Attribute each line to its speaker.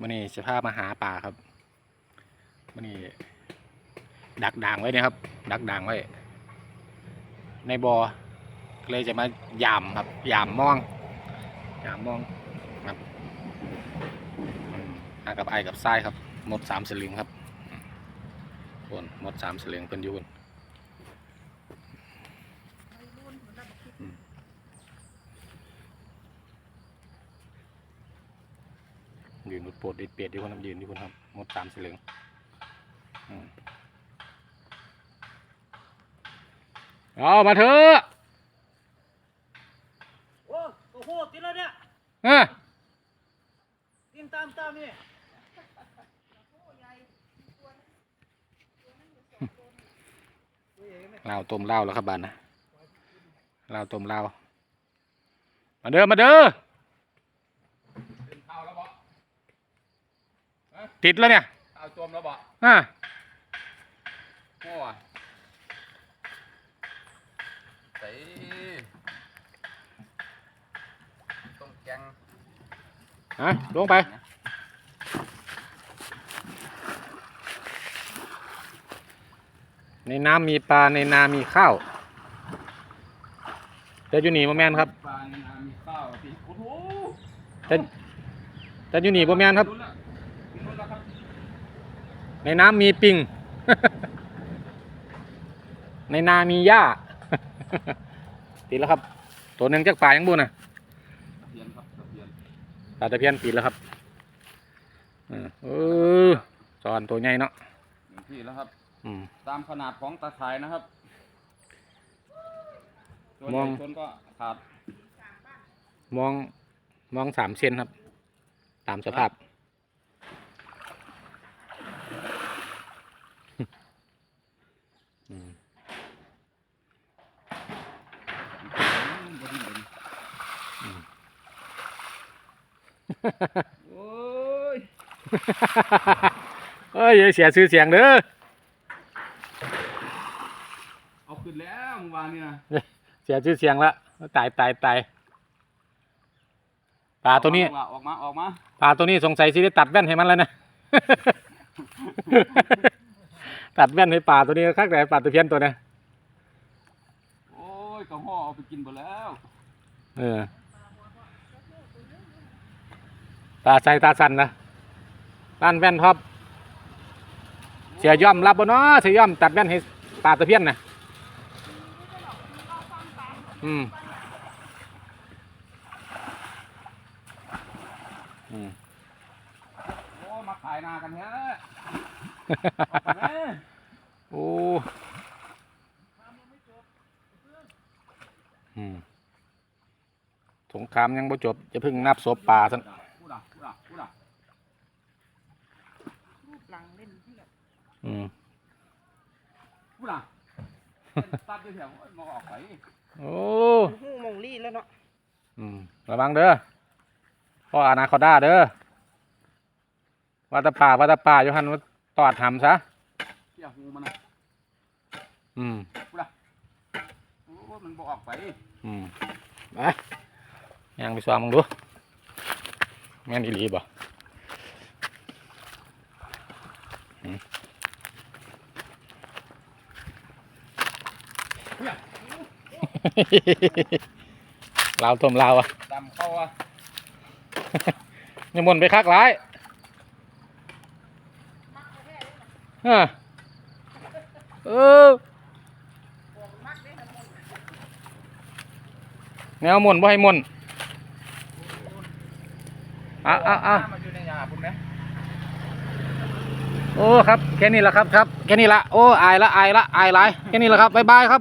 Speaker 1: มันนี่จะพมาหาปลาครับมันนี่ดักด่างไว้เนี่ยครับ ดักด่างไว้ ในบอ่อเลยจะมายามครับยามมองยามมองครับอากับไอกับทรายครับหมดสามสลึงครับคนหมดสามสลึงเป็นยูน ยืนรถโปรดดิดเปียดที่คนครับยืนที่คนครับหมดสามสลึงอืมเอามาเถอะ
Speaker 2: โอ้โอ้โหติดแล้วเนี่ย
Speaker 1: เออ
Speaker 2: กินตามตามนี่
Speaker 1: ลาวต้มลาวแล้วครับบานนะลาวต้มลาวมาเด้อมาเด้อ ติดแล้วเนี่ย
Speaker 3: เอาจมแล้วบ่
Speaker 1: อ่า
Speaker 3: โอ้ยใส่ต้องแกง
Speaker 1: ฮะลงไป ในน้ำมีปลาในนามีข้าวแต่อยู่นี่บ่แมนครับ
Speaker 3: ปลาในน้ำมีข้าวสิโอ้โห
Speaker 1: แต่แต่อยู่นี่บ่แมนครับ
Speaker 3: ลุ้นละลุ้นละครับ
Speaker 1: ในน้ำมีปิง ในนามีหญ้าติดแล้วครับ ตัวหนึ่งจากป่ายังบุญนะ
Speaker 3: ตะเพียนครับตะเพียน
Speaker 1: ปลาตะเพียนติดแล้วครับเออเออสอนตัวใหญ่เนาะ
Speaker 3: หนึ่งที่แล้วครับ
Speaker 1: อืม
Speaker 3: ตามขนาดของตะข่ายนะครับตัวให
Speaker 1: มอ
Speaker 3: ญ่
Speaker 1: ง
Speaker 3: ชนก็ขาด
Speaker 1: มองมองสามเซนครับ ตามสภาพ อืม
Speaker 3: โอ้ย
Speaker 1: เอ้ยอย่าเสียชื่อเสียงเด้อ
Speaker 3: เอาขึ้นแล้วเมื่อวานนี่นะ
Speaker 1: เสียชื่อเสียงละตายตายตายปลาตัวนี้
Speaker 3: ออกมาออกมา
Speaker 1: ปลาตัวนี้สงสัยสิได้ตัดแว่นให้มันแล้วนะตัดแว่นให้ปลาตัวนี้คักแต่ปลาตะเพียนตัวเนี้
Speaker 3: โอ้ยกระห่อเอาไปกินหมดแล้ว
Speaker 1: เออ ตาใสตาสันนะร้านแว่นท็อปเสียย่อมรับบ่เนาะเสียย่อมตัดแว่นให้ปลาตะเพียนนะอืมอืม
Speaker 3: โอ้มาขายนากันแท้เอาไปไหม
Speaker 1: โอ้อืมสงครามยังบ่จบจะเพิ่งนับศพป่าสัน
Speaker 3: พูดอะพูดอะพูดอะ
Speaker 2: รูปหลังเล่นที่แบบ
Speaker 1: อืม
Speaker 3: พูดอะเป็นตัดด้วยแถวมาออกไป
Speaker 1: โอ้
Speaker 2: หูมงลี่แล้วเนาะ
Speaker 1: อืมระวังเด้อพ่ออนาคอด้าเด้อวัดตะป่าวัดตะป่าอยู่หันว่าตอดหำซะ
Speaker 3: เที่ยหูมันอะ
Speaker 1: อืม
Speaker 3: พูดอะโอ้มันบอกออกไป
Speaker 1: อืมไปย่างไปซ้อมมึงดู แม่นอีหลีบ่อืมลาวต้มลาวอะ
Speaker 3: ดำเข้าอะ
Speaker 1: ยังมนต์ไปคักหลายเออเออแนวมนต์บ่ให้มนต์ อะอะอะ
Speaker 3: มาอยู่ในยาพุ่นไหม
Speaker 1: โอ้ครับแค่นี้ละครับครับแค่นี้ละโอ้อายละอายละอายหลายแค่นี้ละครับบ๊ายบายครับ